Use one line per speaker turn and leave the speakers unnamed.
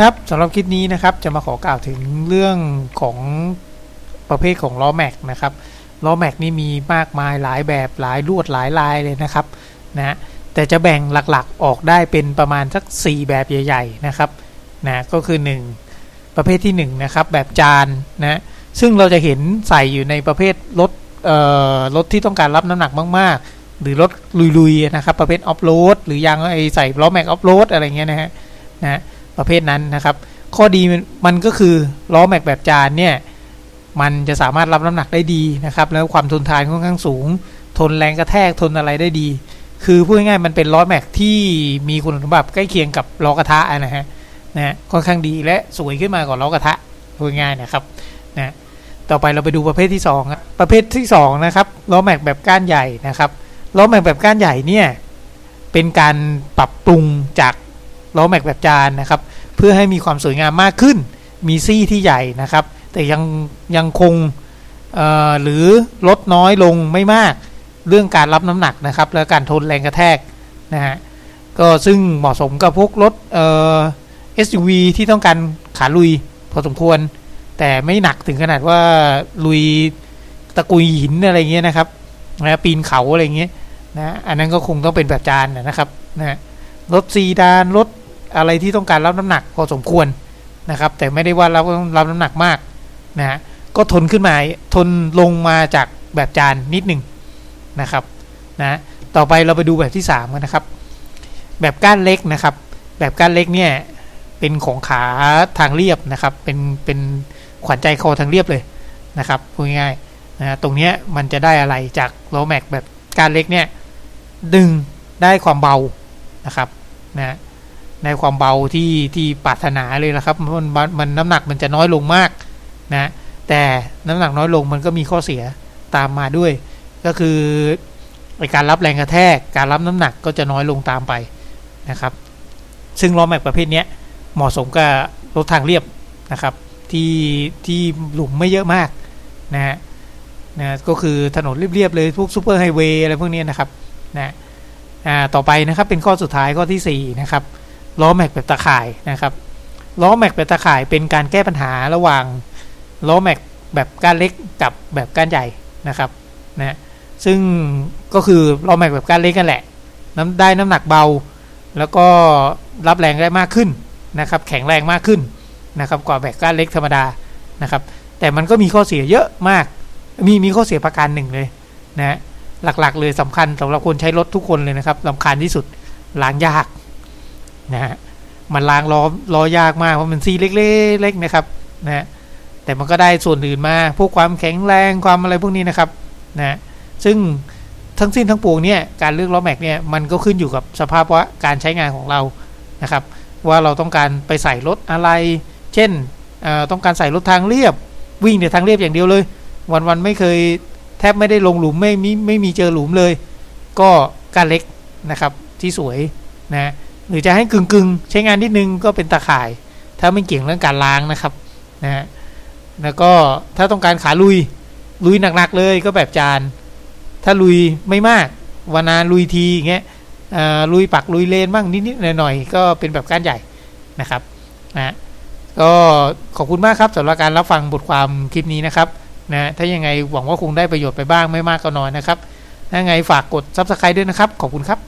ครับสำหรับคลิปนี้นะครับจะมาขอกล่าวถึงเรื่องของประเภทของล้อแม็กนะครับล้อแม็กนี่มีมากมายหลายแบบหลายลวดหลายลายเลยนะครับนะแต่จะแบ่งหลักๆออกได้เป็นประมาณสัก 4 แบบใหญ่ ๆนะครับนะก็คือ 1 ประเภทที่1นะครับแบบจานนะซึ่งเราจะเห็นใส่อยู่ในประเภทรถเอ่อรถที่ต้องการรับน้ำหนักมาก ๆ หรือรถลุยๆนะครับประเภทออฟโรดหรือยางไอใส่ล้อแม็กออฟโรดอะไรเงี้ยนะฮะนะ ประเภทนั้นนะครับ ข้อดีมันก็คือล้อแม็กแบบจานเนี่ยมันจะสามารถรับน้ำหนักได้ดีนะครับ แล้วความทนทานค่อนข้างสูง ทนแรงกระแทกทนอะไรได้ดี คือพูดง่ายๆมันเป็นล้อแม็กที่มีคุณสมบัติใกล้เคียงกับล้อกระทะนะฮะนะฮะค่อนข้างดีและสวยขึ้นมากว่าล้อกระทะพูดง่ายๆนะครับนะต่อไปเราไปดูประเภทที่2ครับประเภทที่2นะครับล้อแม็กแบบก้านใหญ่นะครับล้อแม็กแบบก้านใหญ่เนี่ยเป็นการปรับปรุงจาก ล้อแม็กแบบจานนะครับ เพื่อให้มีความสวยงามมากขึ้น มีซี่ที่ใหญ่นะครับ แต่ยังยังคงหรือลดน้อยลงไม่มากเรื่องการรับน้ำหนักนะครับ และการทนแรงกระแทกนะฮะก็ซึ่งเหมาะสมกับพวกรถเอ่อ SUV ที่ต้องการขาลุยพอสมควร แต่ไม่หนักถึงขนาดว่าลุยตะกุยหินอะไรเงี้ยนะครับนะปีนเขาอะไรเงี้ยนะอันนั้นก็คงต้องเป็นแบบจานนะครับนะรถซีดาน รถ อะไรที่ต้องการรับน้ำหนักพอสมควรนะครับ แต่ไม่ได้ว่ารับรับน้ำหนักมากนะฮะก็ทนขึ้นมาทนลงมาจากแบบจานนิดหนึ่งนะครับนะต่อไปเราไปดูแบบที่3กันนะครับ แบบก้านเล็กนะครับ แบบก้านเล็กเนี่ยเป็นของขาทางเรียบนะครับ เป็นเป็นขวัญใจคอทางเรียบเลยนะครับพูดง่ายๆนะตรงนี้มันจะได้อะไรจากโลแม็กแบบก้านเล็กเนี่ยดึงได้ความเบานะครับนะ ในความเบาที่ที่ปรารถนาเลยนะครับมันมันน้ำหนักมันจะน้อยลงมากนะแต่น้ำหนักน้อยลงมันก็มีข้อเสียตามมาด้วย ก็คือการรับแรงกระแทกการรับน้ำหนักก็จะน้อยลงตามไปนะครับ ซึ่งล้อแม็กประเภทนี้เหมาะสมกับรถทางเรียบนะครับ ที่ที่หลุมไม่เยอะมากนะฮะนะก็คือถนนเรียบๆเลยพวกซูเปอร์ไฮเวย์อะไรพวกนี้นะครับนะอ่าต่อไปนะครับเป็นข้อสุดท้ายข้อที่4นะครับ ล้อแม็กแบบตะข่ายนะครับล้อแม็กแบบตะข่ายเป็นการแก้ปัญหาระหว่างล้อแม็กแบบก้านเล็กกับแบบก้านใหญ่นะครับนะซึ่งก็คือล้อแม็กแบบก้านเล็กกันแหละน้ำได้น้ำหนักเบา แล้วก็รับแรงได้มากขึ้นนะครับ แข็งแรงมากขึ้นนะครับ กว่าแบบก้านเล็กธรรมดานะครับ แต่มันก็มีข้อเสียเยอะมาก มีมีข้อเสียประการหนึ่งเลยนะหลักๆ เลยสำคัญสำหรับคนใช้รถทุกคนเลยนะครับสำคัญที่สุดล้างยาก นะฮะมันล้างล้อล้อยากมากเพราะมันซีเล็กๆนะครับนะฮะแต่มันก็ได้ส่วนอื่นมาพวกความแข็งแรงความอะไรพวกนี้นะครับนะซึ่งทั้งสิ้นทั้งปวงเนี่ยการเลือกล้อแม็กเนี่ยมันก็ขึ้นอยู่กับสภาพว่าการใช้งานของเรานะครับ ว่าเราต้องการไปใส่รถอะไร เช่นต้องการใส่รถทางเรียบ วิ่งในทางเรียบอย่างเดียวเลย วันๆไม่เคยแทบไม่ได้ลงหลุมไม่มีไม่มีเจอหลุมเลย ก็การเล็กนะครับที่สวยนะ หรือจะให้กึ่งกึ่งใช้งานนิดนึงก็เป็นตาข่าย ถ้าไม่เกี่ยงเรื่องการล้างนะครับนะฮะแล้วก็ถ้าต้องการขาลุยลุยหนักๆเลยก็แบบจาน ถ้าลุยไม่มากวานานลุยทีอย่างเงี้ยลุยปักลุยเลนบ้างนิดๆหน่อยๆก็เป็นแบบก้านใหญ่นะครับนะก็ขอบคุณมากครับสำหรับการรับฟังบทความคลิปนี้นะครับนะถ้ายังไงหวังว่าคงได้ประโยชน์ไปบ้างไม่มากก็น้อยนะครับถ้าไงฝากกดซับสไครต์ด้วยนะครับ ขอบคุณครับ